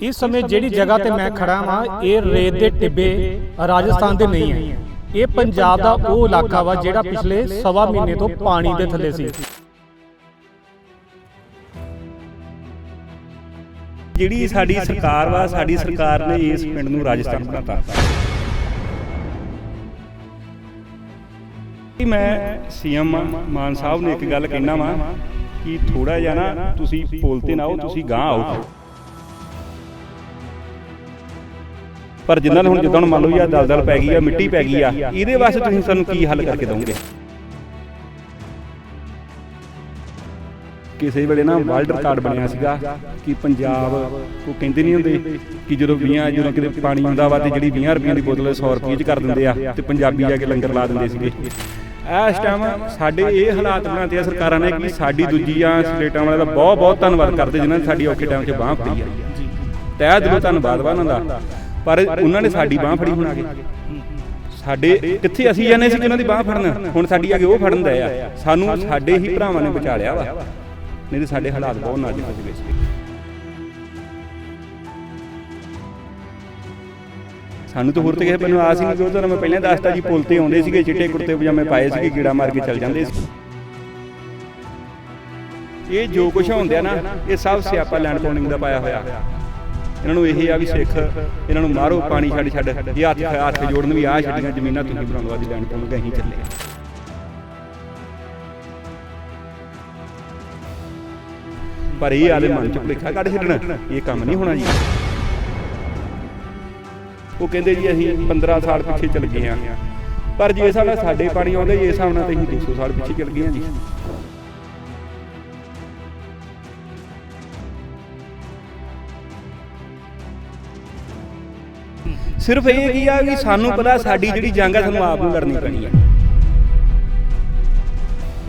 ਇਸ ਸਮੇਂ ਜਿਹੜੀ ਜਗ੍ਹਾ ਤੇ ਮੈਂ ਖੜਾ ਹਾਂ ਇਹ ਰੇਤ ਦੇ ਟਿੱਬੇ ਰਾਜਸਥਾਨ ਦੇ ਨਹੀਂ ਹੈ। ਇਹ ਪੰਜਾਬ ਦਾ ਉਹ ਇਲਾਕਾ ਵਾ ਜਿਹੜਾ ਪਿਛਲੇ ਸਵਾ ਮਹੀਨੇ ਤੋਂ ਪਾਣੀ ਦੇ ਥੱਲੇ ਸੀ। ਜਿਹੜੀ ਸਾਡੀ ਸਰਕਾਰ ਵਾ ਸਾਡੀ ਸਰਕਾਰ ਨੇ ਇਸ ਪਿੰਡ ਨੂੰ ਰਾਜਸਥਾਨ ਬਣਾਤਾ। ਕਿ ਮੈਂ ਸੀਐਮ ਮਾਨ ਸਾਹਿਬ ਨੂੰ ਇੱਕ ਗੱਲ ਕਹਿਣਾ ਵਾਂ ਕਿ ਥੋੜਾ ਜਿਹਾ ਨਾ ਤੁਸੀਂ ਪੁੱਲ ਤੇ ਨਾ ਆਓ ਤੁਸੀਂ ਗਾਂ ਆਓ। ਪਰ ਜਿੱਦਾਂ ਹੁਣ ਜਿੱਦਾਂ ਹੁਣ ਮੰਨ ਲਓ ਇਹ ਦਲਦਲ ਪੈ ਗਈ ਆ, ਮਿੱਟੀ ਪੈ ਗਈ ਆ, ਇਹਦੇ ਵਾਸਤੇ ਤੁਸੀਂ ਸਾਨੂੰ ਕੀ ਹੱਲ ਕਰਕੇ ਦੋਗੇ? ਕਿਸੇ ਵੇਲੇ ਨਾ ਵਰਲਡ ਰਿਕਾਰਡ ਬਣਿਆ ਸੀਗਾ ਕਿ ਪੰਜਾਬ, ਉਹ ਕਹਿੰਦੇ ਨਹੀਂ ਹੁੰਦੇ ਕਿ ਜਦੋਂ 20 ਜਦੋਂ ਕਿਤੇ ਪਾਣੀ ਆਉਂਦਾ ਵਾ ਤੇ ਜਿਹੜੀ 20 ਰੁਪਏ ਦੀ ਬੋਤਲ 100 ਰੁਪਏ ਚ ਕਰ ਦਿੰਦੇ ਆ ਤੇ ਪੰਜਾਬੀ ਜਾ ਕੇ ਲੰਗਰ ਲਾ ਦਿੰਦੇ ਸੀਗੇ। ਇਸ ਟਾਈਮ ਸਾਡੇ ਇਹ ਹਾਲਾਤ ਬਣਾਤੇ ਆ ਸਰਕਾਰਾਂ ਨੇ ਕਿ ਸਾਡੀ ਦੂਜੀਆਂ ਸਟੇਟਾਂ ਵਾਲਿਆਂ ਦਾ ਬਹੁਤ ਬਹੁਤ ਧੰਨਵਾਦ ਕਰਦੇ ਜਿਨ੍ਹਾਂ ਨੇ ਸਾਡੀ ਔਖੇ ਟਾਈਮ 'ਚ ਬਾਹ ਫੜੀ ਆ। ਤਹਿ ਦਿਲੋਂ ਧੰਨਵਾਦ ਵਾ ਉਹਨਾਂ ਦਾ। ਪਰ ਉਹਨਾਂ ਨੇ ਸਾਡੀ ਬਾਹ ਫੜੀ ਹੁਣ। ਆ ਕੇ ਸਾਡੇ ਕਿੱਥੇ ਅਸੀਂ ਜਾਂਦੇ ਸੀ ਉਹਨਾਂ ਦੀ ਬਾਹ ਫੜਨ? ਹੁਣ ਸਾਡੀ ਆ ਕੇ ਉਹ ਫੜਨ ਦੇ ਆ। ਸਾਨੂੰ ਸਾਡੇ ਹੀ ਭਰਾਵਾਂ ਨੇ ਬਚਾ ਲਿਆ ਵਾ। ਨਹੀਂ ਤੇ ਸਾਡੇ ਹਾਲਾਤ ਬਹੁਤ ਨਾਜ਼ੁਕ ਹੋ ਗਏ ਸੀ। ਸਾਨੂੰ ਤਾਂ ਹੋਰ ਤੇ ਕਿਸੇ ਬੰਨੋਂ ਆਸ ਹੀ ਨਹੀਂ ਜੋ ਤੁਹਾਨੂੰ ਮੈਂ ਪਹਿਲਾਂ ਦੱਸਤਾ ਜੀ ਪੁਲ ਤੇ ਆਉਂਦੇ ਸੀਗੇ ਚਿੱਟੇ ਕੁੜਤੇ ਪਜਾਮੇ ਪਾਏ ਸੀਗੇ ਕੀੜਾ ਮਾਰ ਕੇ ਚੱਲ ਜਾਂਦੇ ਸੀ। ਇਹ ਜੋ ਕੁਛ ਹੁੰਦਿਆ ਨਾ ਇਹ ਸਭ ਸਿਆਪਾ ਲੈਂਡ ਪੌਂਡਿੰਗ ਦਾ ਪਾਇਆ ਹੋਇਆ। ਇਹਨਾਂ ਨੂੰ ਇਹ ਆ ਵੀ ਸਿੱਖ ਇਹਨਾਂ ਨੂੰ ਮਾਰੋ ਪਾਣੀ ਛੱਡ ਛੱਡ। ਇਹ ਹੱਥ ਹੱਥ ਜੋੜਨ ਵੀ ਆ ਛੱਡੀਆਂ ਜ਼ਮੀਨਾਂ ਤੁਸੀਂ ਬਣਾਉਣ ਵਾਦੀ ਲੈਂਡ ਪੌਂਡਿੰਗ ਅਸੀਂ ਚੱਲੇ ਆ। ਪਰ ਇਹ ਆਲੇ ਮਨ ਚ ਭੁਲੇਖਾ ਕੱਢ ਛੱਡਣਾ ਇਹ ਕੰਮ ਨਹੀਂ ਹੋਣਾ ਜੀ। ਉਹ ਕਹਿੰਦੇ ਜੀ ਅਸੀਂ 15 ਸਾਲ ਪਿੱਛੇ ਚੱਲ ਗਏ ਆ। ਪਰ ਜੇ ਹਿਸਾਬ ਨਾਲ ਸਾਡੇ ਪਾਣੀ ਆਉਂਦੇ ਜੇ ਹਿਸਾਬ ਨਾਲ ਤਾਂ ਅਸੀਂ 200 ਸਾਲ ਪਿੱਛੇ ਚੱਲ ਗਏ ਆ ਜੀ। ਸਿਰਫ ਇਹ ਕੀ ਆ ਵੀ ਸਾਨੂੰ ਪਤਾ ਸਾਡੀ ਜਿਹੜੀ ਜੰਗ ਆ, ਸਾਨੂੰ ਆਪ ਨੂੰ ਲੜਨੀ ਪੈਣੀ ਆ।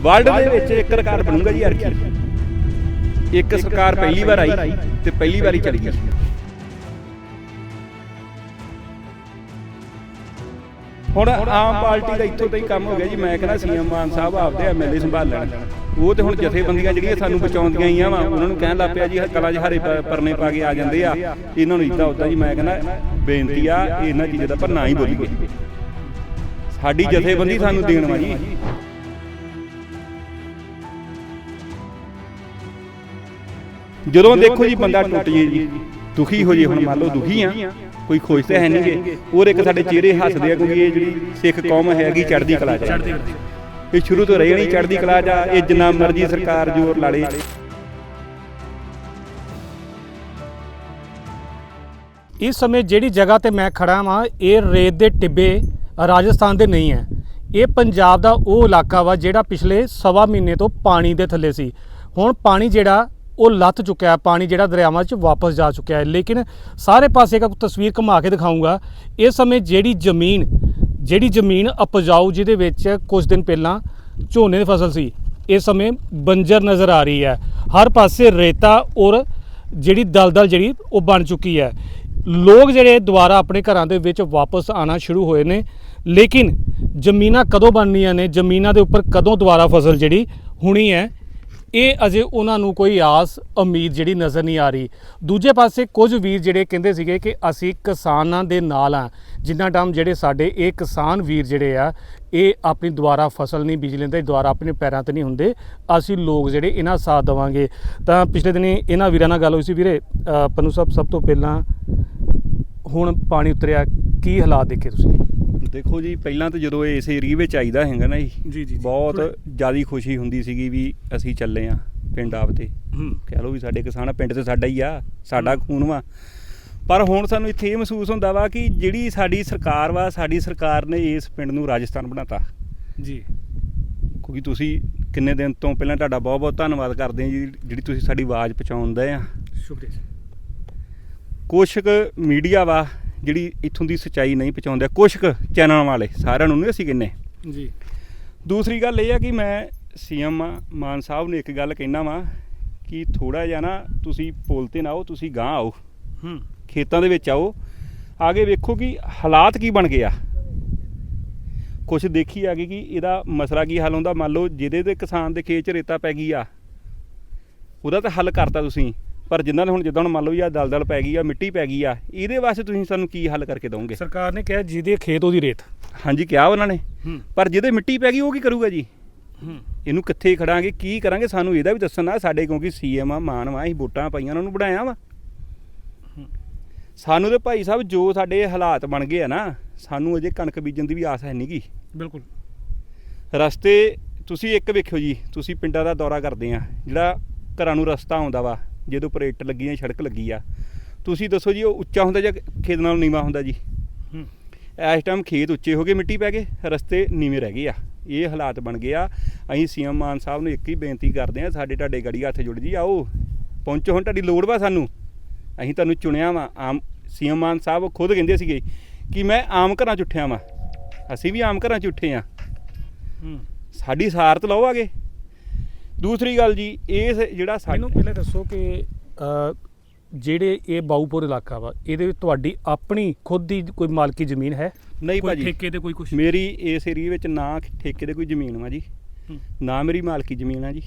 ਵਰਲਡ ਦੇ ਵਿੱਚ ਇੱਕ ਰਿਕਾਰਡ ਬਣੂਗਾ ਜੀ ਅਰਕੀ ਇੱਕ ਸਰਕਾਰ ਪਹਿਲੀ ਵਾਰ ਆਈ ਤੇ ਪਹਿਲੀ ਵਾਰੀ ਚਲੀ ਗਈ। ਹੁਣ ਆਮ ਪਾਰਟੀ ਦਾ ਇੱਥੋਂ ਤੱਕ ਕੰਮ ਹੋ ਗਿਆ ਜੀ। ਮੈਂ ਕਹਿੰਦਾ ਸੀਐਮ ਮਾਨ ਸਾਹਿਬ ਆਪਦੇ ਐਮਐਲਏ ਸੰਭਾਲ ਲੈਣ ਉਹ ਤੇ ਹੁਣ ਜਥੇਬੰਦੀਆਂ ਜਿਹੜੀਆਂ ਸਾਨੂੰ ਬਚਾਉਂਦੀਆਂ ਹੀ ਆ ਵਾ ਉਹਨਾਂ ਨੂੰ ਕਹਿਣ ਲੱਗ ਪਿਆ ਜੀ ਕਲਾ 'ਚ ਹਰੇ ਪ- ਪਰਨੇ ਪਾ ਕੇ ਆ ਜਾਂਦੇ ਆ। ਇਹਨਾਂ ਨੂੰ ਇਦਾਂ ਉਦਾਂ ਜੀ ਮੈਂ ਕਹਿੰਦਾ ਬੇਨਤੀ ਆ ਇਹਨਾਂ ਚੀਜ਼ਾਂ ਦਾ ਪਰ ਨਾ ਹੀ ਬੋਲੀਏ ਸਾਡੀ ਜਥੇਬੰਦੀ ਸਾਨੂੰ ਦੇਣ ਵਾ ਜੀ। ਜਦੋਂ ਦੇਖੋ ਜੀ ਬੰਦਾ ਟੁੱਟ ਜੇ ਜੀ ਦੁਖੀ ਹੋ ਜੇ ਹੁਣ ਮੰਨ ਲਓ ਦੁਖੀ ਆ। ਕੋਈ ਤਾਂ ਹੈ ਨਹੀਂਗੇ ਹੋਰ ਇੱਕ ਸਾਡੇ ਚਿਹਰੇ ਹੱਸਦੇ ਆ ਕਿਉਂਕਿ ਇਹ ਜਿਹੜੀ ਸਿੱਖ ਕੌਮ ਹੈਗੀ ਚੜ੍ਹਦੀ ਕਲਾ ਚ। ਆ। ਇਹ ਸ਼ੁਰੂ ਤੋਂ ਰਹੀ ਨਹੀਂ ਚੜ੍ਹਦੀ ਕਲਾ ਆ, ਇਹ ਜਿੰਨਾ ਮਰਜ਼ੀ ਸਰਕਾਰ ਜ਼ੋਰ ਲਾ ਲੇ। ਇਸ ਸਮੇਂ ਜਿਹੜੀ ਜਗ੍ਹਾ ਤੇ ਮੈਂ ਖੜਾ ਹਾਂ ਇਹ ਰੇਤ ਦੇ ਟਿੱਬੇ ਰਾਜਸਥਾਨ ਦੇ ਨਹੀਂ ਹੈ। ਇਹ ਪੰਜਾਬ ਦਾ ਉਹ ਇਲਾਕਾ ਵਾ ਜਿਹੜਾ ਪਿਛਲੇ ਸਵਾ ਮਹੀਨੇ ਤੋਂ ਪਾਣੀ ਦੇ ਥੱਲੇ ਸੀ। ਹੁਣ ਪਾਣੀ ਜਿਹੜਾ ਉਹ ਲੱਥ ਚੁੱਕਿਆ ਪਾਣੀ ਜਿਹੜਾ ਦਰਿਆਵਾਂ 'ਚ ਵਾਪਸ ਜਾ ਚੁੱਕਿਆ ਹੈ। ਲੇਕਿਨ ਸਾਰੇ ਪਾਸੇ ਇੱਕ ਤਸਵੀਰ ਘੁਮਾ ਕੇ ਦਿਖਾਉਂਗਾ। ਇਸ ਸਮੇਂ ਜਿਹੜੀ ਜ਼ਮੀਨ ਜਿਹੜੀ ਜ਼ਮੀਨ ਉਪਜਾਊ ਜਿਹਦੇ ਵਿੱਚ ਕੁਝ ਦਿਨ ਪਹਿਲਾਂ ਝੋਨੇ ਦੀ ਫਸਲ ਸੀ ਇਸ ਸਮੇਂ ਬੰਜਰ ਨਜ਼ਰ ਆ ਰਹੀ ਹੈ। ਹਰ ਪਾਸੇ ਰੇਤਾ ਔਰ ਜਿਹੜੀ ਦਲਦਲ ਜਿਹੜੀ, ਉਹ ਬਣ ਚੁੱਕੀ ਹੈ। ਲੋਕ ਜਿਹੜੇ ਦੁਬਾਰਾ ਆਪਣੇ ਘਰਾਂ ਦੇ ਵਿੱਚ ਵਾਪਸ ਆਣਾ ਸ਼ੁਰੂ ਹੋਏ ਨੇ, ਲੇਕਿਨ ਜ਼ਮੀਨਾਂ ਕਦੋਂ ਬਣਨੀਆਂ ਨੇ, ਜ਼ਮੀਨਾਂ ਦੇ ਉੱਪਰ ਕਦੋਂ ਦੁਬਾਰਾ ਫਸਲ ਜਿਹੜੀ ਹੋਣੀ ਹੈ ਇਹ ਅਜੇ ਉਹਨਾਂ ਨੂੰ ਕੋਈ ਆਸ ਉਮੀਦ ਜਿਹੜੀ ਨਜ਼ਰ ਨਹੀਂ ਆ ਰਹੀ। ਦੂਜੇ ਪਾਸੇ ਕੁਝ ਵੀਰ ਜਿਹੜੇ ਕਹਿੰਦੇ ਸੀਗੇ ਕਿ ਅਸੀਂ ਕਿਸਾਨਾਂ ਦੇ ਨਾਲ ਆ ਜਿੰਨਾ ਟਾਈਮ ਜਿਹੜੇ ਸਾਡੇ ਇਹ ਕਿਸਾਨ ਵੀਰ ਜਿਹੜੇ ਆ ਇਹ ਆਪਣੀ ਦੁਬਾਰਾ ਫਸਲ ਨਹੀਂ ਬੀਜ ਲੈਂਦੇ ਦੁਬਾਰਾ ਆਪਣੇ ਪੈਰਾਂ ਤੇ ਨਹੀਂ ਹੁੰਦੇ ਅਸੀਂ ਲੋਕ ਜਿਹੜੇ ਇਹਨਾਂ ਸਾਥ ਦੇਵਾਂਗੇ। ਤਾਂ ਪਿਛਲੇ ਦਿਨੀ ਇਹਨਾਂ ਵੀਰਾਂ ਨਾਲ ਗੱਲ ਹੋਈ ਸੀ ਵੀਰੇ ਅ, ਸਾਹਿਬ ਸਭ ਤੋਂ ਪਹਿਲਾਂ ਹੁਣ ਪਾਣੀ ਉਤਰਿਆ ਕੀ ਹਾਲਾਤ ਦੇਖੇ ਤੁਸੀਂ? ਦੇਖੋ ਜੀ ਪਹਿਲਾਂ ਤਾਂ ਜਦੋਂ ਇਹ ਇਸ ਏਰੀਏ ਵਿੱਚ ਆਈਦਾ ਹੈਗਾ ਨਾ ਜੀ। ਬਹੁਤ ਜਿਆਦੀ ਖੁਸ਼ੀ ਹੁੰਦੀ ਸੀਗੀ ਵੀ ਅਸੀਂ ਚੱਲੇ ਆ ਪਿੰਡ ਆਪਦੇ। ਹੂੰ। ਕਹਿ ਲਓ ਵੀ ਸਾਡੇ ਕਿਸਾਨ ਆ, ਪਿੰਡ ਤੇ ਸਾਡਾ ਹੀ ਆ ਸਾਡਾ ਖੂਨ ਵਾ। ਪਰ ਹੁਣ ਸਾਨੂੰ ਇੱਥੇ ਇਹ ਮਹਿਸੂਸ ਹੁੰਦਾ ਵਾ ਕਿ ਜਿਹੜੀ ਸਾਡੀ ਸਰਕਾਰ ਵਾ ਸਾਡੀ ਸਰਕਾਰ ਨੇ ਇਸ ਪਿੰਡ ਨੂੰ ਰਾਜਸਥਾਨ ਬਣਾਤਾ। ਜੀ। ਕਿਉਂਕਿ ਤੁਸੀਂ ਕਿੰਨੇ ਦਿਨ ਤੋਂ ਪਹਿਲਾਂ ਤੁਹਾਡਾ ਬਹੁਤ ਬਹੁਤ ਧੰਨਵਾਦ ਕਰਦੇ ਹਾਂ ਜੀ ਜਿਹੜੀ ਤੁਸੀਂ ਸਾਡੀ ਆਵਾਜ਼ ਪਹੁੰਚਾਉਂਦੇ ਆ। ਸ਼ੁਕਰੀਆ ਜੀ। ਕੁਛ ਕੁ ਮੀਡੀਆ ਵਾ ਜਿਹੜੀ ਇੱਥੋਂ ਦੀ ਸੱਚਾਈ ਨਹੀਂ ਪਹੁੰਚਾਉਂਦੇ ਕੁਛ ਕੁ ਚੈਨਲ ਵਾਲੇ ਸਾਰਿਆਂ ਨੂੰ ਨਹੀਂ ਅਸੀਂ ਕਹਿੰਨੇ ਜੀ। ਦੂਸਰੀ ਗੱਲ ਇਹ ਆ ਕਿ ਮੈਂ ਸੀਐਮ ਮਾਨ ਸਾਹਿਬ ਨੂੰ ਇੱਕ ਗੱਲ ਕਹਿਣਾ ਵਾਂ ਕਿ ਥੋੜਾ ਜਿਹਾ ਨਾ ਤੁਸੀਂ ਪੁਲ ਤੇ ਨਾ ਆਓ ਤੁਸੀਂ ਗਾਂ ਆਓ। ਹੂੰ। ਖੇਤਾਂ ਦੇ ਵਿੱਚ ਆਓ। ਆਗੇ ਵੇਖੋ ਕਿ ਹਾਲਾਤ ਕੀ ਬਣ ਗਏ ਆ। ਕੁਛ ਦੇਖੀ ਆ ਗਈ ਕਿ ਇਹਦਾ ਮਸਲਾ ਕੀ ਹੱਲ ਹੁੰਦਾ। ਮੰਨ ਲਓ ਜਿਹਦੇ ਤੇ ਕਿਸਾਨ ਦੇ ਖੇਤ 'ਚ ਰੇਤਾ ਪੈ ਗਈ ਆ ਉਹਦਾ ਤਾਂ ਹੱਲ ਕਰਤਾ ਤੁਸੀਂ। ਪਰ ਜਿੱਦਾਂ ਦੇ ਹੁਣ ਜਿੱਦਾਂ ਹੁਣ ਮੰਨ ਲਓ ਜੀ ਆ ਦਲਦਲ ਪੈ ਗਈ ਆ ਮਿੱਟੀ ਪੈ ਗਈ ਆ ਇਹਦੇ ਵਾਸਤੇ ਤੁਸੀਂ ਸਾਨੂੰ ਕੀ ਹੱਲ ਕਰਕੇ ਦੋਗੇ? ਸਰਕਾਰ ਨੇ ਕਿਹਾ ਜਿਹਦੇ ਖੇਤ ਉਹਦੀ ਰੇਤ। ਹਾਂਜੀ ਕਿਹਾ ਉਹਨਾਂ ਨੇ। ਪਰ ਜਿਹਦੇ ਮਿੱਟੀ ਪੈ ਗਈ ਉਹ ਕੀ ਕਰੂਗਾ ਜੀ? ਇਹਨੂੰ ਕਿੱਥੇ ਖੜਾਂਗੇ ਕੀ ਕਰਾਂਗੇ? ਸਾਨੂੰ ਇਹਦਾ ਵੀ ਦੱਸਣਾ ਸਾਡੇ ਕਿਉਂਕਿ ਸੀਐਮ ਆ ਮਾਨ ਵਾ ਅਸੀਂ ਵੋਟਾਂ ਪਾਈਆਂ ਉਹਨਾਂ ਨੂੰ ਬਣਾਇਆ ਵਾ। ਸਾਨੂੰ ਤੇ ਭਾਈ ਸਾਹਿਬ ਜੋ ਸਾਡੇ ਹਾਲਾਤ ਬਣ ਗਏ ਆ ਨਾ ਸਾਨੂੰ ਅਜੇ ਕਣਕ ਬੀਜਣ ਦੀ ਵੀ ਆਸ ਹੈ ਨਹੀਂਗੀ ਬਿਲਕੁਲ। ਰਸਤੇ ਤੁਸੀਂ ਇੱਕ ਵੇਖਿਓ ਜੀ ਤੁਸੀਂ ਪਿੰਡਾਂ ਦਾ ਦੌਰਾ ਕਰਦੇ ਆ ਜਿਹੜਾ ਘਰਾਂ ਨੂੰ ਰਸਤਾ ਆਉਂਦਾ ਵਾ ਜਿਹਦੇ ਉੱਪਰ ਇੱਟ ਲੱਗੀ ਆ ਸੜਕ ਲੱਗੀ ਆ। ਤੁਸੀਂ ਦੱਸੋ ਜੀ ਉਹ ਉੱਚਾ ਹੁੰਦਾ ਜਾਂ ਖੇਤ ਨਾਲ ਨੀਵਾ ਹੁੰਦਾ ਜੀ? ਹੂੰ। ਇਸ ਟਾਈਮ ਖੇਤ ਉੱਚੇ ਹੋ ਗਏ ਮਿੱਟੀ ਪੈ ਗਏ ਰਸਤੇ ਨੀਵੇਂ ਰਹਿ ਗਏ ਆ। ਇਹ ਹਾਲਾਤ ਬਣ ਗਏ ਆ। ਅਸੀਂ ਸੀਐਮ ਮਾਨ ਸਾਹਿਬ ਨੂੰ ਇੱਕ ਹੀ ਬੇਨਤੀ ਕਰਦੇ ਆ ਸਾਡੇ ਤੁਹਾਡੇ ਗੜੀ ਹੱਥ ਜੁੜ ਜੀ ਆਓ ਪਹੁੰਚੋ ਹੁਣ ਤੁਹਾਡੀ ਲੋੜ ਵਾ ਸਾਨੂੰ। ਅਸੀਂ ਤੁਹਾਨੂੰ ਚੁਣਿਆ ਵਾ ਆਮ ਸੀਐਮ ਮਾਨ ਸਾਹਿਬ ਖੁਦ ਕਹਿੰਦੇ ਸੀਗੇ ਕਿ ਮੈਂ ਆਮ ਘਰਾਂ ਚ ਉੱਠਿਆ ਵਾਂ। ਅਸੀਂ ਵੀ ਆਮ ਘਰਾਂ ਚ ਉੱਠੇ ਆ। ਹੂੰ। ਸਾਡੀ ਸਾਰਤ ਲਓਗੇ ਦੂਸਰੀ ਗੱਲ ਜੀ ਇਸ ਜਿਹੜਾ ਮੈਨੂੰ ਸਾਡੇ ਪਹਿਲਾਂ ਦੱਸੋ ਕਿ ਅ, ਜਿਹੜੇ ਇਹ ਬਾਊਪੁਰ ਇਲਾਕਾ ਵਾ ਇਹਦੇ ਵਿੱਚ ਤੁਹਾਡੀ ਆਪਣੀ ਖੁਦ ਦੀ ਕੋਈ ਮਾਲਕੀ ਜ਼ਮੀਨ ਹੈ? ਨਹੀਂ ਕੋਈ ਭਾਜੀ। ਠੇਕੇ ਤੇ ਕੋਈ ਕੁਝ ਮੇਰੀ ਇਸ ਏਰੀਏ ਵਿੱਚ ਨਾ ਠੇਕੇ ਤੇ ਕੋਈ ਜ਼ਮੀਨ ਵਾ ਜੀ। ਨਾ ਮੇਰੀ ਮਾਲਕੀ ਜ਼ਮੀਨ ਆ ਜੀ।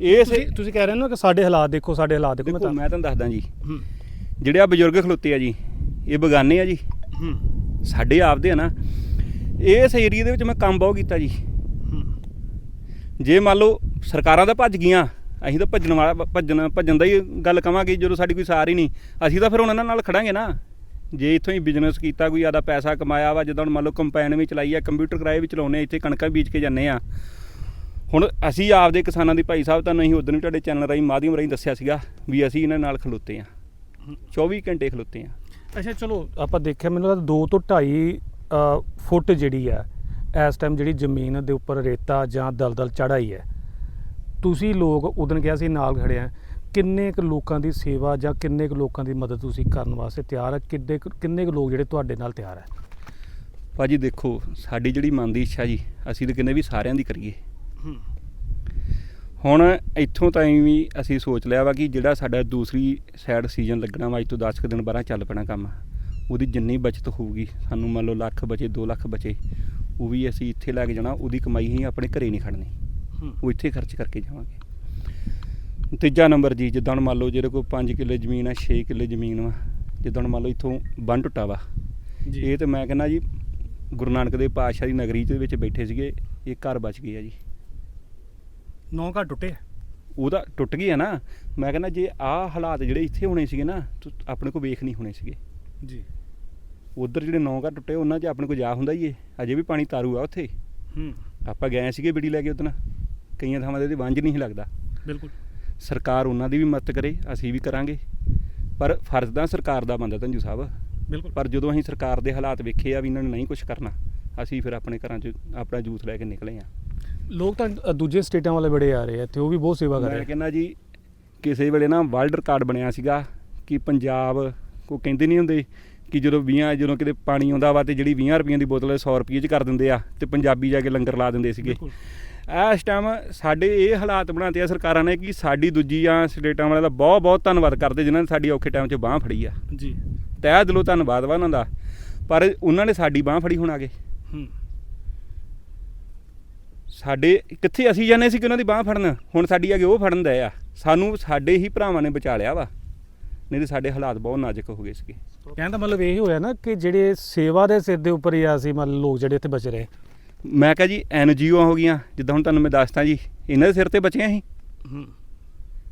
ਇਸ ਤੁਸੀਂ ਤੁਸੀਂ ਕਹਿ ਰਹੇ ਹੋ ਨਾ ਕਿ ਸਾਡੇ ਹਾਲਾਤ ਦੇਖੋ ਸਾਡੇ ਹਾਲਾਤ ਦੇਖੋ ਮੈਂ ਦੇਖੋ ਤਾਂ ਮੈਂ ਤੁਹਾਨੂੰ ਦੱਸਦਾ ਜੀ। ਹੂੰ। ਜਿਹੜੇ ਆ ਬਜ਼ੁਰਗ ਖਲੋਤੇ ਆ ਜੀ ਇਹ ਬਗਾਨੇ ਆ ਜੀ। ਹੂੰ। ਸਾਡੇ ਆਪਦੇ ਆ ਨਾ। ਇਸ ਏਰੀਏ ਦੇ ਵਿੱਚ ਮੈਂ ਕੰਮ ਬਹੁਤ ਕੀਤਾ ਜੀ। ਹੂੰ। ਜੇ ਮੰਨ ਲਓ ਸਰਕਾਰਾਂ ਤਾਂ ਭੱਜ ਗਈਆਂ। ਅਸੀਂ ਤਾਂ ਭੱਜਣ ਵਾਲਾ ਭੱਜਣ ਭੱਜਣ ਦਾ ਹੀ ਗੱਲ ਕਵਾਂਗੇ ਜਦੋਂ ਸਾਡੀ ਕੋਈ ਸਾਰ ਹੀ ਨਹੀਂ। ਅਸੀਂ ਤਾਂ ਫਿਰ ਉਹਨਾਂ ਨਾਲ ਖੜਾਂਗੇ ਨਾ। ਜੇ ਇੱਥੋਂ ਹੀ ਬਿਜ਼ਨਸ ਕੀਤਾ ਕੋਈ ਆਦਾ ਪੈਸਾ ਕਮਾਇਆ ਵਾ ਜਿੱਦਾਂ ਹੁਣ ਮੰਨ ਲਓ ਕੰਪੈਨ ਵੀ ਚਲਾਈ ਆ ਕੰਪਿਊਟਰ ਕਿਰਾਏ ਵੀ ਚਲਾਉਨੇ ਆ, ਇੱਥੇ ਕਣਕਾਂ ਬੀਜ ਕੇ ਜਾਂਦੇ ਆ। ਹੁਣ ਅਸੀਂ ਆਪਦੇ ਕਿਸਾਨਾਂ ਦੀ ਭਾਈ ਸਾਹਿਬ ਤੁਹਾਨੂੰ ਅਸੀਂ ਉਦੋਂ ਵੀ ਤੁਹਾਡੇ ਚੈਨਲ ਰਾਹੀਂ ਮਾਧਿਅਮ ਰਾਹੀਂ ਦੱਸਿਆ ਸੀਗਾ ਵੀ ਅਸੀਂ ਇਹਨਾਂ ਨਾਲ ਖਲੋਤੇ ਆ। 24 ਘੰਟੇ ਖਲੋਤੇ ਆ। ਅੱਛਾ ਚਲੋ ਆਪਾਂ ਦੇਖਿਆ ਮੈਨੂੰ ਲੱਗਦਾ 2 ਤੋਂ 2.5 ਫੁੱਟ ਜਿਹੜੀ ਆ ਇਸ ਟਾਈਮ ਜਿਹੜੀ ਜ਼ਮੀਨ ਦੇ ਉੱਪਰ ਰੇਤਾ ਜਾਂ ਦਲਦਲ ਚੜਾਈ ਹੈ। ਤੁਸੀਂ ਲੋਕ ਉਦੋਂ ਕਿਹਾ ਸੀ ਨਾਲ ਖੜੇ ਆ। ਕਿੰਨੇ ਕੁ ਲੋਕਾਂ ਦੀ ਸੇਵਾ ਜਾਂ ਕਿੰਨੇ ਕੁ ਲੋਕਾਂ ਦੀ ਮਦਦ ਤੁਸੀਂ ਕਰਨ ਵਾਸਤੇ ਤਿਆਰ ਆ? ਕਿੰਨੇ ਕੁ- ਕਿੰਨੇ ਕੁ ਲੋਕ ਜਿਹੜੇ ਤੁਹਾਡੇ ਨਾਲ ਤਿਆਰ ਹੈ ਭਾਜੀ ਦੇਖੋ ਸਾਡੀ ਜਿਹੜੀ ਮਨ ਦੀ ਇੱਛਾ ਜੀ ਅਸੀਂ ਤਾਂ ਕਹਿੰਦੇ ਵੀ ਸਾਰਿਆਂ ਦੀ ਕਰੀਏ। ਹੁਣ ਇੱਥੋਂ ਤਾਈਂ ਵੀ ਅਸੀਂ ਸੋਚ ਲਿਆ ਵਾ ਕਿ ਜਿਹੜਾ ਸਾਡਾ ਦੂਸਰੀ ਸਾਈਡ ਸੀਜ਼ਨ ਲੱਗਣਾ ਵਾ ਅੱਜ ਤੋਂ 10 ਕੁ ਦਿਨ ਬਾਅਦ ਚੱਲ ਪੈਣਾ ਕੰਮ। ਉਹਦੀ ਜਿੰਨੀ ਬਚਤ ਹੋਊਗੀ ਸਾਨੂੰ ਮੰਨ ਲਓ ਲੱਖ ਬਚੇ 2 ਲੱਖ ਬਚੇ ਉਹ ਵੀ ਅਸੀਂ ਇੱਥੇ ਲੈ ਕੇ ਜਾਣਾ ਉਹਦੀ ਕਮਾਈ ਹੀ ਆਪਣੇ ਘਰੇ ਨਹੀਂ ਖੜਨੀ ਉਹ ਇੱਥੇ ਖਰਚ ਕਰਕੇ ਜਾਵਾਂਗੇ। ਤੀਜਾ ਨੰਬਰ ਜੀ ਜਿੱਦਾਂ ਹੁਣ ਮੰਨ ਲਓ ਜਿਹੜੇ ਕੋਲ 5 ਕਿੱਲੇ ਜ਼ਮੀਨ ਆ 6 ਕਿੱਲੇ ਜ਼ਮੀਨ ਵਾ ਜਿੱਦਾਂ ਹੁਣ ਮੰਨ ਲਓ ਇੱਥੋਂ ਬੰਨ ਟੁੱਟਾ ਵਾ। ਜੀ। ਇਹ ਤੇ ਮੈਂ ਕਹਿੰਦਾ ਜੀ ਗੁਰੂ ਨਾਨਕ ਦੇਵ ਪਾਤਸ਼ਾਹ ਦੀ ਨਗਰੀ ਦੇ ਵਿੱਚ ਬੈਠੇ ਸੀਗੇ ਇਹ ਘਰ ਬਚ ਗਿਆ ਜੀ। ਨੌ ਘਰ ਟੁੱਟੇ। ਉਹਦਾ ਟੁੱਟ ਗਿਆ ਨਾ। ਮੈਂ ਕਹਿੰਦਾ ਜੇ ਆਹ ਹਾਲਾਤ ਜਿਹੜੇ ਇੱਥੇ ਹੋਣੇ ਸੀਗੇ ਨਾ ਆਪਣੇ ਕੋ ਵੇਖ ਨਹੀਂ ਹੋਣੇ ਸੀਗੇ। ਜੀ। ਉਧਰ ਜਿਹੜੇ ਨੌ ਘਰ ਟੁੱਟੇ ਉਹਨਾਂ 'ਚ ਆਪਣੇ ਕੋ ਜਾ ਹੁੰਦਾ ਹੀ ਏ। ਅਜੇ ਵੀ ਪਾਣੀ ਤਾਰੂ ਆ ਉੱਥੇ। ਹੂੰ। ਆਪਾਂ ਗਏ ਸੀਗੇ ਬੀੜੀ ਲੈ ਕੇ ਉਦਣ ਕਈਆਂ ਥਾਵਾਂ ਤੇ ਇਹਦੀ ਵੰਜ ਨਹੀਂ ਲੱਗਦਾ। ਬਿਲਕੁਲ। ਸਰਕਾਰ ਉਹਨਾਂ ਦੀ ਵੀ ਮਦਦ ਕਰੇ ਅਸੀਂ ਵੀ ਕਰਾਂਗੇ। ਪਰ ਫਰਜ਼ ਤਾਂ ਸਰਕਾਰ ਦਾ ਬੰਦਾ ਧੰਜੂ ਸਾਹਿਬ। ਬਿਲਕੁਲ। ਪਰ ਜਦੋਂ ਅਸੀਂ ਸਰਕਾਰ ਦੇ ਹਾਲਾਤ ਵੇਖੇ ਆ ਵੀ ਇਹਨਾਂ ਨੇ ਨਹੀਂ ਕੁਝ ਕਰਨਾ ਅਸੀਂ ਫਿਰ ਆਪਣੇ ਘਰਾਂ 'ਚ ਆਪਣਾ ਜੂਥ ਲੈ ਕੇ ਨਿਕਲੇ ਆ। ਲੋਕ ਤਾਂ ਦੂਜੇ ਸਟੇਟਾਂ ਵਾਲੇ ਬੜੇ ਆ ਰਹੇ ਆ ਤੇ ਉਹ ਵੀ ਬਹੁਤ ਸੇਵਾ ਕਰ ਰਹੇ ਮੈਂ ਆ ਕਹਿੰਦਾ ਜੀ ਕਿਸੇ ਵੇਲੇ ਨਾ ਵਰਲਡ ਰਿਕਾਰਡ ਬਣਿਆ ਸੀਗਾ ਕਿ ਪੰਜਾਬ ਕੋ ਕਹਿੰਦੇ ਨਹੀਂ ਹੁੰਦੇ ਕਿ ਜਦੋਂ 20 ਜਦੋਂ ਕਿਤੇ ਪਾਣੀ ਆਉਂਦਾ ਵਾ ਤੇ ਜਿਹੜੀ 20 ਰੁਪਈਆਂ ਦੀ ਬੋਤਲ 100 ਰੁਪਏ 'ਚ ਕਰ ਦਿੰਦੇ ਆ ਤੇ ਪੰਜਾਬੀ ਜਾ ਕੇ ਲੰਗਰ ਲਾ ਦਿੰਦੇ ਸੀਗੇ। ਇਸ ਟਾਈਮ ਸਾਡੇ ਇਹ ਹਾਲਾਤ ਬਣਾਤੇ ਆ ਸਰਕਾਰਾਂ ਨੇ ਕਿ ਸਾਡੀ ਦੂਜੀਆਂ ਸਟੇਟਾਂ ਵਾਲਿਆਂ ਦਾ ਬਹੁਤ ਬਹੁਤ ਧੰਨਵਾਦ ਕਰਦੇ ਜਿਨ੍ਹਾਂ ਨੇ ਸਾਡੀ ਔਖੇ ਟਾਈਮ 'ਚ ਬਾਹ ਫੜੀ ਆ। ਜੀ। ਤਹਿ ਦਿਲੋਂ ਧੰਨਵਾਦ ਵਾ ਉਹਨਾਂ ਦਾ। ਪਰ ਉਹਨਾਂ ਨੇ ਸਾਡੀ ਬਾਹ ਫੜੀ ਹੁਣ ਆਗੇ ਹੂੰ। ਸਾਡੇ ਕਿੱਥੇ ਅਸੀਂ ਜਾਂਦੇ ਸੀ ਕਿ ਉਹਨਾਂ ਦੀ ਬਾਹ ਫੜਨ? ਹੁਣ ਸਾਡੀ ਅੱਗੇ ਉਹ ਫੜਨ ਦਏ ਆ। ਸਾਨੂੰ ਸਾਡੇ ਹੀ ਭਰਾਵਾਂ ਨੇ ਬਚਾ ਲਿਆ ਵਾ। ਨਹੀਂ ਤੇ ਸਾਡੇ ਹਾਲਾਤ ਬਹੁਤ ਨਾਜ਼ੁਕ ਹੋ ਗਏ ਸੀਗੇ। ਕਹਿਣ ਦਾ ਮਤਲਬ ਇਹ ਹੋਇਆ ਨਾ ਕਿ ਜਿਹੜੇ ਸੇਵਾ ਦੇ ਸਿਰ ਦੇ ਉੱਪਰ ਹੀ ਆ ਸੀ ਮਤਲਬ ਲੋਕ ਜਿਹੜੇ ਇੱਥੇ ਬਚ ਰਹੇ। ਮੈਂ ਕਿਹਾ ਜੀ ਐਨਜੀਓ ਹੋ ਗਈਆਂ ਜਿੱਦਾਂ ਹੁਣ ਤੁਹਾਨੂੰ ਮੈਂ ਦੱਸਤਾ ਜੀ ਇਹਨਾਂ ਦੇ ਸਿਰ ਤੇ ਬਚੇ ਅਸੀਂ। ਹੂੰ।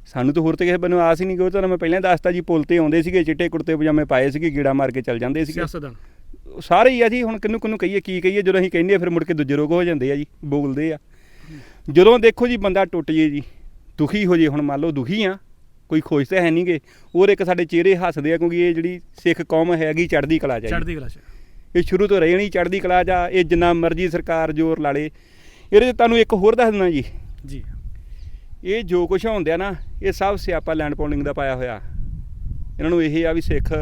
ਸਾਨੂੰ ਤਾਂ ਹੋਰ ਤੇ ਕਿਸੇ ਬੰਨੋਂ ਆਸ ਹੀ ਨਹੀਂ ਕੋਈ ਤੁਹਾਨੂੰ ਮੈਂ ਪਹਿਲਾਂ ਹੀ ਦੱਸਤਾ ਜੀ ਪੁਲ ਤੇ ਆਉਂਦੇ ਸੀਗੇ ਚਿੱਟੇ ਕੁੜਤੇ ਪਜਾਮੇ ਪਾਏ ਸੀਗੇ ਗੀੜਾ ਮਾਰ ਕੇ ਚੱਲ ਜਾਂਦੇ ਸੀਗੇ। ਸਿਆਸਤਦਾਨ। ਸਾਰੇ ਹੀ ਆ ਜੀ ਹੁਣ ਕਿੰਨੂੰ ਕਿੰਨੂੰ ਕਹੀਏ ਕੀ ਕਹੀਏ ਜਦੋਂ ਅਸੀਂ ਕਹਿੰਦੇ ਆ ਫਿਰ ਮੁੜ ਕੇ ਦੂਜੇ ਰੋਗ ਹੋ ਜਾਂਦੇ ਆ ਜੀ ਬੋਲਦੇ ਆ। ਜਦੋਂ ਦੇਖੋ ਜੀ ਬੰਦਾ ਟੁੱਟ ਜੇ ਜੀ ਦੁਖੀ ਹੋ ਜੇ ਹੁਣ ਮੰਨ ਲਓ ਦੁਖੀ ਆ ਕੋਈ ਖੁਸ਼ ਤਾਂ ਹੈ ਨਹੀਂਗੇ ਔਰ ਇੱਕ ਸਾਡੇ ਚਿਹਰੇ ਹੱਸਦੇ ਆ ਕਿਉਂਕਿ ਇਹ ਜਿਹੜੀ ਸਿੱਖ ਕੌਮ ਹੈਗੀ ਚੜ੍ਹਦੀ ਕਲਾ ਚ ਆ ਜੀ। ਚੜ੍ਹਦੀ ਕਲਾ ਚ। ਇਹ ਸ਼ੁਰੂ ਤੋਂ ਰਹਿਣੀ ਚੜ੍ਹਦੀ ਕਲਾ ਜਾ ਇਹ ਜਿੰਨਾ ਮਰਜ਼ੀ ਸਰਕਾਰ ਜ਼ੋਰ ਲਾ ਲੇ। ਇਹਦੇ ਤੁਹਾਨੂੰ ਇੱਕ ਹੋਰ ਦੱਸ ਦਿੰਦਾ ਜੀ। ਜੀ। ਇਹ ਜੋ ਕੁਛ ਹੁੰਦਿਆ ਨਾ ਇਹ ਸਭ ਸਿਆਪਾ ਲੈਂਡ ਪੌਂਡਿੰਗ ਦਾ ਪਾਇਆ ਹੋਇਆ। ਇਹਨਾਂ ਨੂੰ ਇਹ ਆ ਵੀ ਸਿੱਖ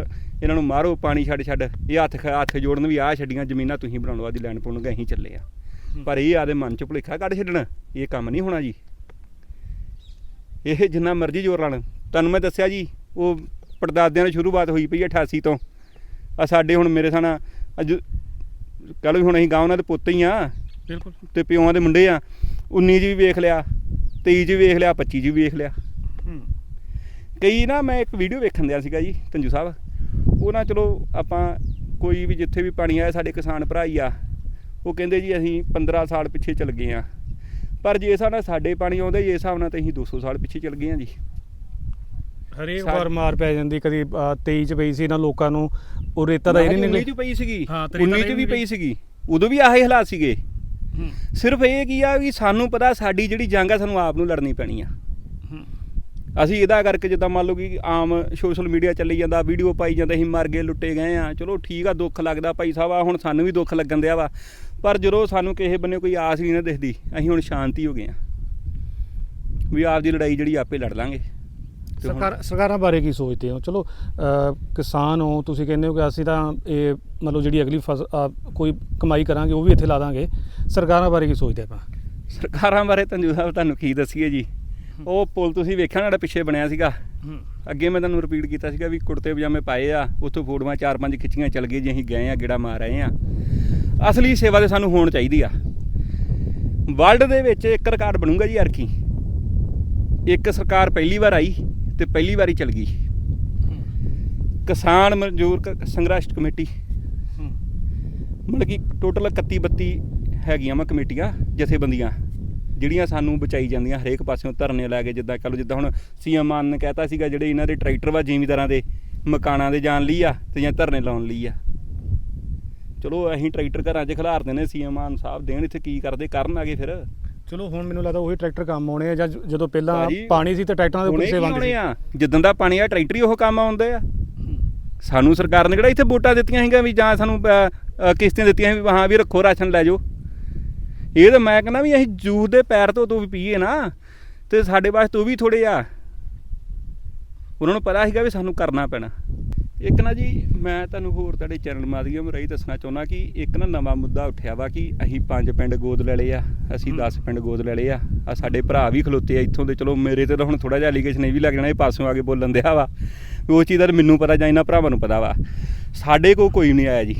ਇਹਨਾਂ ਨੂੰ ਮਾਰੋ ਪਾਣੀ ਛੱਡ ਛੱਡ ਇਹ ਹੱਥ ਹੱਥ ਜੋੜਨ ਵੀ ਆਹ ਛੱਡੀਆਂ ਜ਼ਮੀਨਾਂ ਤੁਸੀਂ ਬਣਾਉਣ ਵਾਦੀ ਲੈਂਡ ਪੌਂਡਿੰਗ ਅਸੀਂ ਚੱਲੇ ਆ। ਪਰ ਇਹ ਆਦੇ ਮਨ ਚ ਭੁਲੇਖਾ ਕੱਢ ਛੱਡਣ ਇਹ ਕੰਮ ਨਹੀਂ ਹੋਣਾ ਜੀ। ਇਹ ਜਿੰਨਾ ਮਰਜ਼ੀ ਜ਼ੋਰ ਲਾਣ ਤੁਹਾਨੂੰ ਮੈਂ ਦੱਸਿਆ ਜੀ ਉਹ ਪੜਦਾਦਿਆਂ ਦੀ ਸ਼ੁਰੂਆਤ ਹੋਈ ਪਈ ਹੈ 88 ਤੋਂ। ਆ ਸਾਡੇ ਹੁਣ ਮੇਰੇ ਸਾਨਾ ਅੱਜ ਕੱਲ ਵੀ ਹੁਣ ਅਸੀਂ ਗਾਉਂ ਉਹਨਾਂ ਦੇ ਪੁੱਤ ਹੀ ਆ। ਬਿਲਕੁਲ। ਤੇ ਪਿਓਾਂ ਦੇ ਮੁੰਡੇ ਆ। 19 ਚ ਵੀ ਵੇਖ ਲਿਆ 23 ਚ ਵੀ ਵੇਖ ਲਿਆ 25 ਚ ਵੀ ਵੇਖ ਲਿਆ। ਕਈ ਨਾ ਮੈਂ ਇੱਕ ਵੀਡੀਓ ਵੇਖਣ ਦਿਆ ਸੀਗਾ ਜੀ ਤੰਜੂ ਸਾਹਿਬ। ਉਹ ਨਾ ਚਲੋ ਆਪਾਂ ਕੋਈ ਵੀ ਜਿੱਥੇ ਵੀ ਪਾਣੀ ਆਇਆ ਸਾਡੇ ਕਿਸਾਨ ਭਰਾ ਹੀ ਆ। ਉਹ ਕਹਿੰਦੇ ਜੀ ਅਸੀਂ 15 ਸਾਲ ਪਿੱਛੇ ਚੱਲ ਗਏ ਆ। ਪਰ ਜੇ ਹਿਸਾਬ ਨਾਲ ਸਾਡੇ ਪਾਣੀ ਆਉਂਦਾ ਜੀ ਇਸ ਹਿਸਾਬ ਨਾਲ ਤਾਂ ਅਸੀਂ 200 ਸਾਲ ਪਿੱਛੇ ਚੱਲ ਗਏ ਆ ਜੀ। ਹਰੇਕ ਵਾਰ ਮਾਰ ਪੈ ਜਾਂਦੀ ਕਦੀ 23 ਚ ਪਈ ਸੀ ਇਹਨਾਂ ਲੋਕਾਂ ਨੂੰ ਉਹ ਰੇਤਾ ਦਾ ਇਹ ਨਹੀਂ ਨਿਕਲੀ। ਚ ਪਈ ਸੀਗੀ। ਹਾਂ, ਤੇਰੀ 19 ਤਾਂ ਚ ਇਹ ਵੀ ਵੀ ਪਈ ਸੀਗੀ। ਉਦੋਂ ਵੀ ਆਹੇ ਹਾਲਾਤ ਸੀਗੇ। ਸਿਰਫ ਇਹ ਕੀ ਆ ਵੀ ਸਾਨੂੰ ਪਤਾ ਸਾਡੀ ਜਿਹੜੀ ਜੰਗ ਆ ਸਾਨੂੰ ਆਪ ਨੂੰ ਲੜਨੀ ਪੈਣੀ ਆ। ਅਸੀਂ ਇਹਦਾ ਕਰਕੇ ਜਿੱਦਾਂ ਮੰਨ ਲਓ ਕਿ ਆਮ ਸੋਸ਼ਲ ਮੀਡੀਆ ਚੱਲੀ ਜਾਂਦਾ ਵੀਡੀਓ ਪਾਈ ਜਾਂਦੇ ਅਸੀਂ ਮਰ ਗਏ ਲੁੱਟੇ ਗਏ ਆ। ਚਲੋ ਠੀਕ ਆ ਦੁੱਖ ਲੱਗਦਾ ਭਾਈ ਸਾਹਿਬ ਆ ਹੁਣ ਸਾਨੂੰ ਵੀ ਦੁੱਖ ਲੱਗਣ ਦਿਆ ਵਾ। ਪਰ ਜਦੋਂ ਸਾਨੂੰ ਕਿਸੇ ਬੰਨੇ ਕੋਈ ਆਸ ਨਹੀਂ ਨਾ ਦਿਖਦੀ ਅਸੀਂ ਹੁਣ ਸ਼ਾਂਤੀ ਹੋ ਗਏ ਆ। ਵੀ ਆਪ ਦੀ ਲੜਾਈ ਜਿਹੜੀ ਆਪੇ ਲੜ ਲਾਂਗੇ। ਤੇ ਹੁਣ- ਸਰਕਾਰ ਸਰਕਾਰਾਂ ਬਾਰੇ ਕੀ ਸੋਚਦੇ ਹੋ? ਚਲੋ ਕਿਸਾਨ ਹੋ ਤੁਸੀਂ ਕਹਿੰਦੇ ਹੋ ਕਿ ਅਸੀਂ ਤਾਂ ਇਹ ਮਤਲਬ ਜਿਹੜੀ ਅਗਲੀ ਫਸਲ ਕੋਈ ਕਮਾਈ ਕਰਾਂਗੇ ਉਹ ਵੀ ਇੱਥੇ ਲਾ ਦਾਂਗੇ। ਸਰਕਾਰਾਂ ਬਾਰੇ ਕੀ ਸੋਚਦੇ ਆਪਾਂ? ਸਰਕਾਰਾਂ ਬਾਰੇ ਤੰਜੂ ਸਾਹਿਬ ਤੁਹਾਨੂੰ ਕੀ ਦੱਸੀਏ ਜੀ। ਉਹ ਪੁਲ ਤੁਸੀਂ ਵੇਖਿਆ ਨਾ ਜਿਹੜਾ ਪਿੱਛੇ ਬਣਿਆ ਸੀਗਾ? ਅੱਗੇ ਮੈਂ ਤੁਹਾਨੂੰ ਰਿਪੀਟ ਕੀਤਾ ਸੀਗਾ ਵੀ ਕੁੜਤੇ ਪਜਾਮੇ ਪਾਏ ਆ ਉੱਥੋਂ ਫੋਟੋਆਂ ਚਾਰ ਪੰਜ ਖਿੱਚੀਆਂ ਚੱਲ ਗਏ ਜੀ ਅਸੀਂ ਗਏ ਆ ਗੇੜਾ ਮਾਰ ਆਏ ਆ। ਅਸਲੀ ਸੇਵਾ ਤੇ ਸਾਨੂੰ ਹੋਣ ਚਾਹੀਦੀ ਆ। ਵਰਲਡ ਦੇ ਵਿੱਚ ਇੱਕ ਰਿਕਾਰਡ ਬਣੂਗਾ ਜੀ ਅਰਖੀ ਇੱਕ ਸਰਕਾਰ ਪਹਿਲੀ ਵਾਰ ਆਈ ਤੇ ਪਹਿਲੀ ਵਾਰੀ ਚਲ ਗਈ। ਕਿਸਾਨ ਮਜ਼ਦੂਰ ਸੰਘਰਸ਼ ਕਮੇਟੀ। ਮਤਲਬ ਕਿ ਟੋਟਲ 31 32 ਹੈਗੀਆਂ ਵਾ ਕਮੇਟੀਆਂ, ਜਥੇਬੰਦੀਆਂ, ਜਿਹੜੀਆਂ ਸਾਨੂੰ ਬਚਾਈ ਜਾਂਦੀਆਂ ਹਰੇਕ ਪਾਸਿਓਂ ਧਰਨੇ ਲੈ ਕੇ, ਜਿੱਦਾਂ ਕਹ ਲਓ, ਜਿੱਦਾਂ ਹੁਣ ਸੀਐਮ ਮਾਨ ਨੇ ਕਹਿਤਾ ਸੀਗਾ, ਜਿਹੜੇ ਇਹਨਾਂ ਦੇ ਟਰੈਕਟਰ ਵਾ ਜ਼ਿਮੀਂਦਾਰਾਂ ਦੇ, ਮਕਾਨਾਂ ਦੇ ਜਾਣ ਲਈ ਆ ਤੇ ਜਾਂ ਧਰਨੇ ਲਾਉਣ ਲਈ ਆ। ਚਲੋ ਅਸੀਂ ਟਰੈਕਟਰ ਘਰਾਂ 'ਚ ਖਿਲਾਰਦੇ ਨੇ, ਸੀਐਮ ਮਾਨ ਸਾਹਿਬ ਦੇਣ ਇੱਥੇ ਕੀ ਕਰਦੇ, ਕਰਨ ਆਗੇ ਫਿਰ। ਚਲੋ ਹੁਣ ਮੈਨੂੰ ਲੱਗਦਾ ਉਹੀ ਟਰੈਕਟਰ ਕੰਮ ਆਉਣੇ ਆ ਜਾਂ ਜ- ਜਦੋਂ ਪਹਿਲਾਂ ਭਾਜੀ, ਪਾਣੀ ਸੀ ਤਾਂ ਟਰੈਕਟਰਾਂ ਦੇ ਹੁਣੇ ਉੱਪਰ ਕੀ ਸੀ। ਆ? ਜਿੱਦਾਂ ਦਾ ਪਾਣੀ ਆ ਟਰੈਕਟਰ ਹੀ ਉਹ ਕੰਮ ਆਉਂਦੇ ਆ। ਸਾਨੂੰ ਸਰਕਾਰ ਨੇ ਕਿਹੜਾ ਇੱਥੇ ਵੋਟਾਂ ਦਿੱਤੀਆਂ ਸੀਗੀਆਂ ਵੀ ਜਾਂ ਸਾਨੂੰ ਅ, ਅ, ਕਿਸ਼ਤੀਆਂ ਦਿੱਤੀਆਂ ਸੀ ਵੀ ਹਾਂ ਵੀ ਰੱਖੋ ਰਾਸ਼ਨ ਲੈ ਜਾਓ। ਇਹ ਤਾਂ ਮੈਂ ਕਹਿੰਦਾ ਵੀ ਅਸੀਂ ਜੂਸ ਦੇ ਪੈਰ ਤੋਂ ਤੋਂ ਵੀ ਪੀਏ ਨਾ ਤੇ ਸਾਡੇ ਵਾਸਤੇ ਉਹ ਵੀ ਥੋੜੇ ਆ। ਉਹਨਾਂ ਨੂੰ ਪਤਾ ਸੀਗਾ ਵੀ ਸਾਨੂੰ ਕਰਨਾ ਪੈਣਾ। ਇੱਕ ਨਾ ਜੀ ਮੈਂ ਤੁਹਾਨੂੰ ਹੋਰ ਤੁਹਾਡੇ ਚੈਨਲ ਮਾਧਿਅਮ ਰਾਹੀਂ ਦੱਸਣਾ ਚਾਹੁੰਦਾ ਕਿ ਇੱਕ ਨਾ ਨਵਾਂ ਮੁੱਦਾ ਉੱਠਿਆ ਵਾ ਕਿ ਅਸੀਂ ਪੰਜ ਪਿੰਡ ਗੋਦ ਲੈ ਲਏ ਆ ਅਸੀਂ ਹਮ। 10 ਪਿੰਡ ਗੋਦ ਲੈ ਲਏ ਆ। ਆ ਸਾਡੇ ਭਰਾ ਵੀ ਖਲੋਤੇ ਆ ਇੱਥੋਂ ਦੇ ਚਲੋ ਮੇਰੇ ਤੇ ਤਾਂ ਹੁਣ ਥੋੜਾ ਜਿਹਾ ਐਲੀਗੇਸ਼ਨ ਇਹ ਵੀ ਲੱਗ ਜਾਣਾ ਇਹ ਪਾਸੋਂ ਆ ਕੇ ਬੋਲਣ ਦਿਆ ਵਾ। ਉਹ ਚੀਜ਼ ਦਾ ਮੈਨੂੰ ਪਤਾ ਜਾਂ ਇਹਨਾਂ ਭਰਾਵਾਂ ਨੂੰ ਪਤਾ ਵਾ। ਸਾਡੇ ਕੋਲ ਕੋਈ ਨਹੀਂ ਆਇਆ ਜੀ।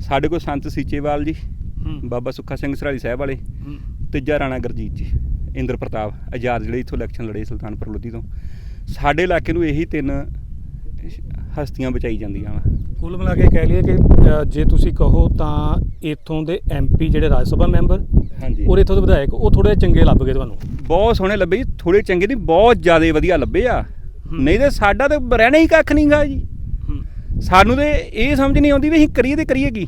ਸਾਡੇ ਕੋਲ ਸੰਤ ਸੀਚੇਵਾਲ ਜੀ ਬਾਬਾ ਸੁੱਖਾ ਸਿੰਘ ਸਰਾਲੀ ਸਾਹਿਬ ਵਾਲੇ ਤੀਜਾ ਰਾਣਾ ਗੁਰਜੀਤ ਜੀ ਇੰਦਰ ਪ੍ਰਤਾਪ ਆਜ਼ਾਦ ਜਿਹੜੇ ਇੱਥੋਂ ਇਲੈਕਸ਼ਨ ਲੜੇ ਸੁਲਤਾਨਪੁਰ ਲੋਧੀ ਤੋਂ। ਸਾਡੇ ਇਲਾਕੇ ਨੂੰ ਇਹੀ ਤਿੰਨ ਹਸਤੀਆਂ ਬਚਾਈ ਜਾਂਦੀਆਂ ਵਾ। ਕੁੱਲ ਮਿਲਾ ਕੇ ਕਹਿ ਲਈਏ ਕਿ ਅ, ਜੇ ਤੁਸੀਂ ਕਹੋ ਤਾਂ ਇੱਥੋਂ ਦੇ ਐਮਪੀ ਜਿਹੜੇ ਰਾਜ ਸਭਾ ਮੈਂਬਰ ਹਾਂਜੀ। ਔਰ ਇੱਥੋਂ ਦੇ ਵਿਧਾਇਕ ਉਹ ਥੋੜੇ ਚੰਗੇ ਲੱਭ ਗਏ ਤੁਹਾਨੂੰ? ਬਹੁਤ ਸੋਹਣੇ ਲੱਭੇ ਜੀ ਥੋੜੇ ਚੰਗੇ ਨਹੀਂ ਬਹੁਤ ਜ਼ਿਆਦਾ ਵਧੀਆ ਲੱਭੇ ਆ। ਨਹੀਂ ਤੇ ਸਾਡਾ ਤੇ ਰਹਿਣਾ ਹੀ ਕੱਖ ਨਹੀਂਗਾ ਜੀ। ਸਾਨੂੰ ਤੇ ਇਹ ਸਮਝ ਨਹੀਂ ਆਉਂਦੀ ਵੀ ਅਸੀਂ ਕਰੀਏ ਤੇ ਕਰੀਏ ਕੀ।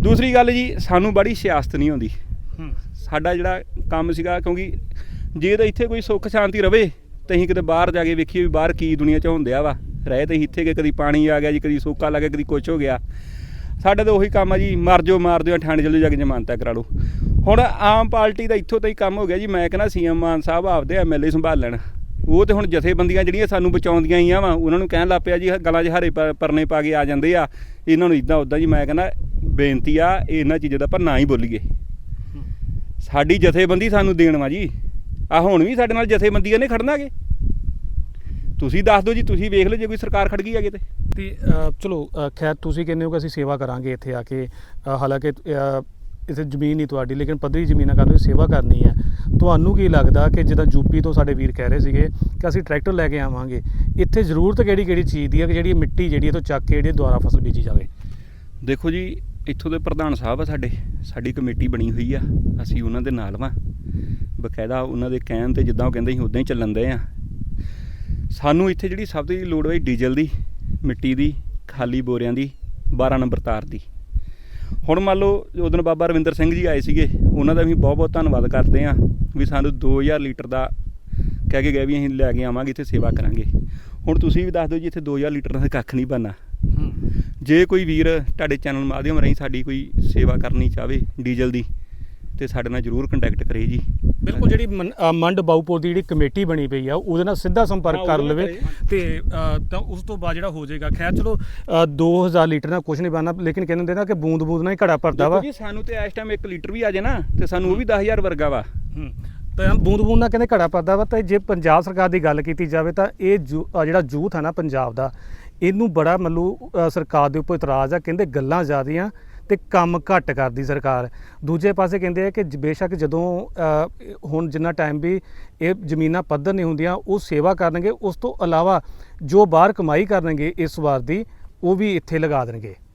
ਦੂਸਰੀ ਗੱਲ ਜੀ ਸਾਨੂੰ ਬੜੀ ਸਿਆਸਤ ਨਹੀਂ ਆਉਂਦੀ। ਸਾਡਾ ਜਿਹੜਾ ਕੰਮ ਸੀਗਾ ਕਿਉਂਕਿ ਜੇ ਤਾਂ ਇੱਥੇ ਕੋਈ ਸੁੱਖ ਸ਼ਾਂਤੀ ਰਵੇ ਤਾਂ ਅਸੀਂ ਕਿਤੇ ਬਾਹਰ ਜਾ ਕੇ ਵੇਖੀਏ ਵੀ ਬਾਹਰ ਕੀ ਦੁਨੀਆ 'ਚ ਹੁੰਦਿਆ ਵਾ। ਰਹੇ ਤਾਂ ਅਸੀਂ ਇੱਥੇ ਕਿ ਕਦੀ ਪਾਣੀ ਆ ਗਿਆ ਜੀ, ਕਦੀ ਸੋਕਾ ਲੱਗ ਗਿਆ, ਕਦੀ ਕੁਛ ਹੋ ਗਿਆ। ਸਾਡਾ ਤਾਂ ਉਹੀ ਕੰਮ ਆ ਜੀ ਮਰ ਜਾਓ ਮਾਰ ਦਿਓ ਠੰਡ ਚਲੋ ਜਾ ਕੇ ਜ਼ਮਾਨਤਾਂ ਕਰਾ ਲਓ। ਹੁਣ ਆਮ ਪਾਰਟੀ ਦਾ ਇੱਥੋਂ ਤਾਂ ਹੀ ਕੰਮ ਹੋ ਗਿਆ ਜੀ। ਮੈਂ ਕਹਿੰਦਾ ਸੀਐਮ ਮਾਨ ਸਾਹਿਬ ਆਪਦੇ ਐਮਐਲਏ ਸੰਭਾਲ ਲੈਣ। ਉਹ ਤੇ ਹੁਣ ਜਥੇਬੰਦੀਆਂ ਜਿਹੜੀਆਂ ਸਾਨੂੰ ਬਚਾਉਂਦੀਆਂ ਹੀ ਆ ਵਾ, ਉਹਨਾਂ ਨੂੰ ਕਹਿਣ ਲੱਗ ਪਿਆ ਜੀ, ਗਲਾਂ 'ਚ ਹਰੇ ਪ- ਪਰਨੇ ਪਾ ਕੇ ਆ ਜਾਂਦੇ ਆ। ਇਹਨਾਂ ਨੂੰ ਇਦਾਂ ਉਦਾਂ ਜੀ, ਮੈਂ ਕਹਿੰਦਾ ਬੇਨਤੀ ਆ, ਇਹਨਾਂ ਚੀਜ਼ਾਂ ਦਾ ਆਪਾਂ ਨਾ ਹੀ ਬੋਲੀਏ। ਸਾਡੀ ਜਥੇਬੰਦੀ ਸਾਨੂੰ ਦੇਣ ਵਾ ਜੀ। ਆ ਹੁਣ ਵੀ ਸਾਡੇ ਨਾਲ ਜਥੇਬੰਦੀਆਂ ਨੇ ਖੜਨਾਗੇ ਤੁਸੀਂ ਦੱਸ ਦਿਓ ਜੀ ਤੁਸੀਂ ਵੇਖ ਲਓ ਜੇ ਕੋਈ ਸਰਕਾਰ ਖੜ ਗਈ ਹੈਗੇ ਤੇ। ਤੇ ਅ, ਚਲੋ ਅ, ਖੈਰ ਤੁਸੀਂ ਕਹਿੰਦੇ ਹੋ ਕਿ ਅਸੀਂ ਸੇਵਾ ਕਰਾਂਗੇ ਇੱਥੇ ਆ ਕੇ। ਅ, ਹਾਲਾਂਕਿ ਅ, ਇੱਥੇ ਜ਼ਮੀਨ ਨਹੀਂ ਤੁਹਾਡੀ ਲੇਕਿਨ ਪੱਧਰੀ ਜ਼ਮੀਨਾਂ ਕਰਦੇ ਸੇਵਾ ਕਰਨੀ ਹੈ? ਤੁਹਾਨੂੰ ਕੀ ਲੱਗਦਾ ਕਿ ਜਿੱਦਾਂ ਯੂਪੀ ਤੋਂ ਸਾਡੇ ਵੀਰ ਕਹਿ ਰਹੇ ਸੀਗੇ ਕਿ ਅਸੀਂ ਟਰੈਕਟਰ ਲੈ ਕੇ ਆਵਾਂਗੇ ਇੱਥੇ ਜ਼ਰੂਰਤ ਕਿਹੜੀ ਕਿਹੜੀ ਚੀਜ਼ ਦੀ ਹੈ ਕਿ ਜਿਹੜੀ ਮਿੱਟੀ ਜਿਹੜੀ ਇਹ ਤੋਂ ਚੱਕ ਕੇ ਜਿਹੜੀ ਦੁਆਰਾ ਫਸਲ ਬੀਜੀ ਜਾਵੇ? ਦੇਖੋ ਜੀ ਇੱਥੋਂ ਦੇ ਪ੍ਰਧਾਨ ਸਾਹਿਬ ਆ ਸਾਡੇ ਸਾਡੀ ਕਮੇਟੀ ਬਣੀ ਹੋਈ ਆ ਅਸੀਂ ਉਹਨਾਂ ਦੇ ਨਾਲ ਵਾਂ। ਬਕਾਇਦਾ ਉਹਨਾਂ ਦੇ ਕਹਿਣ ਤੇ ਜਿੱਦਾਂ ਉਹ ਕਹਿੰਦੇ ਸੀ ਉਦਾਂ ਹੀ ਚੱਲਣ ਦੇ ਆ। ਸਾਨੂੰ ਇੱਥੇ ਜਿਹੜੀ ਸਭ ਤੋਂ ਲੋੜ ਹੋਈ ਡੀਜ਼ਲ ਦੀ ਮਿੱਟੀ ਦੀ ਖਾਲੀ ਬੋਰਿਆਂ ਦੀ 12 ਨੰਬਰ ਤਾਰ ਦੀ। ਹੁਣ ਮੰਨ ਲਓ ਉਦੋਂ ਬਾਬਾ ਰਵਿੰਦਰ ਸਿੰਘ ਜੀ ਆਏ ਸੀਗੇ ਉਹਨਾਂ ਦਾ ਵੀ ਬਹੁਤ ਬਹੁਤ ਧੰਨਵਾਦ ਕਰਦੇ ਆ ਵੀ ਸਾਨੂੰ 2000 ਲੀਟਰ ਦਾ ਕਹਿ ਕੇ ਗਏ ਵੀ ਅਸੀਂ ਲੈ ਕੇ ਆਵਾਂਗੇ ਇੱਥੇ ਸੇਵਾ ਕਰਾਂਗੇ। ਹੁਣ ਤੁਸੀਂ ਵੀ ਦੱਸ ਦਿਓ ਜੀ ਇੱਥੇ 2000 ਲੀਟਰ ਦਾ ਕੱਖ ਨਹੀਂ ਬਣਨਾ। ਜੇ ਕੋਈ ਵੀਰ ਤੁਹਾਡੇ ਚੈਨਲ ਮਾਧਿਅਮ ਰਾਹੀਂ ਸਾਡੀ ਕੋਈ ਸੇਵਾ ਕਰਨੀ ਚਾਹਵੇ ਡੀਜ਼ਲ ਦੀ ਤੇ ਸਾਡੇ ਨਾਲ ਜਰੂਰ ਕੰਟੈਕਟ ਕਰੇ ਜੀ। ਬਿਲਕੁਲ ਜਿਹੜੀ ਮਨ- ਅ, ਮੰਡ ਬਾਉਪੁਰ ਦੀ ਜਿਹੜੀ ਕਮੇਟੀ ਬਣੀ ਪਈ ਆ ਉਹਦੇ ਨਾਲ ਸਿੱਧਾ ਸੰਪਰਕ ਹਾਂ, ਕਰ ਉਹਦੇ ਨਾਲ ਲਵੇ ਤੇ ਅ, ਤਾਂ ਉਸ ਤੋਂ ਬਾਅਦ ਜਿਹੜਾ ਹੋ ਜਾਏਗਾ ਖੈਰ ਚਲੋ ਅ, 2000 ਲੀਟਰ ਨਾਲ ਕੁਝ ਨਹੀਂ ਬਣਨਾ ਲੇਕਿਨ ਕਹਿੰਦੇ ਹੁੰਦੇ ਨਾ ਕਿ ਬੂੰਦ ਬੂੰਦ ਨਾਲ ਹੀ ਘੜਾ ਭਰਦਾ ਵਾ। ਦੇਖੋ ਜੀ ਸਾਨੂੰ ਤੇ ਇਸ ਟਾਈਮ 1 ਲੀਟਰ ਵੀ ਆ ਜੇ ਨਾ ਤੇ ਸਾਨੂੰ ਉਹ ਵੀ 10000 ਵਰਗਾ ਵਾ। ਹੂੰ ਤਾਂ ਬੂੰਦ ਬੂੰਦ ਨਾਲ ਕਹਿੰਦੇ ਘੜਾ ਭਰਦਾ ਵਾ ਤਾਂ ਜੇ ਪੰਜਾਬ ਸਰਕਾਰ ਦੀ ਗੱਲ ਕੀਤੀ ਜਾਵੇ ਤਾਂ ਇਹ ਜੂ- ਜਿਹੜਾ ਜੂਥ ਹੈ ਨਾ ਪੰਜਾਬ ਦਾ ਇਹਨੂੰ ਬੜਾ ਮੱਲੂ ਸਰਕਾਰ ਦੇ ਉੱਪਰ ਇਤਰਾਜ਼ ਆ ਕਹਿੰਦੇ ਗੱਲਾਂ ਜ਼ਿਆਦੀਆਂ ਤੇ ਕੰਮ ਘੱਟ ਕਰਦੀ ਸਰਕਾਰ। ਦੂਜੇ ਪਾਸੇ ਕਹਿੰਦੇ ਆ ਕਿ ਬੇਸ਼ੱਕ ਜਦੋਂ ਹੁਣ ਜਿੰਨਾ ਟਾਈਮ ਵੀ ਇਹ ਜ਼ਮੀਨਾਂ ਪੱਧਰ ਨਹੀਂ ਹੁੰਦੀਆਂ, ਉਹ ਸੇਵਾ ਕਰਨਗੇ, ਉਸ ਤੋਂ ਇਲਾਵਾ ਜੋ ਬਾਹਰ ਕਮਾਈ ਕਰਨਗੇ ਇਸ ਵਾਰ ਦੀ, ਉਹ ਵੀ ਇੱਥੇ ਲਗਾ ਦੇਣਗੇ।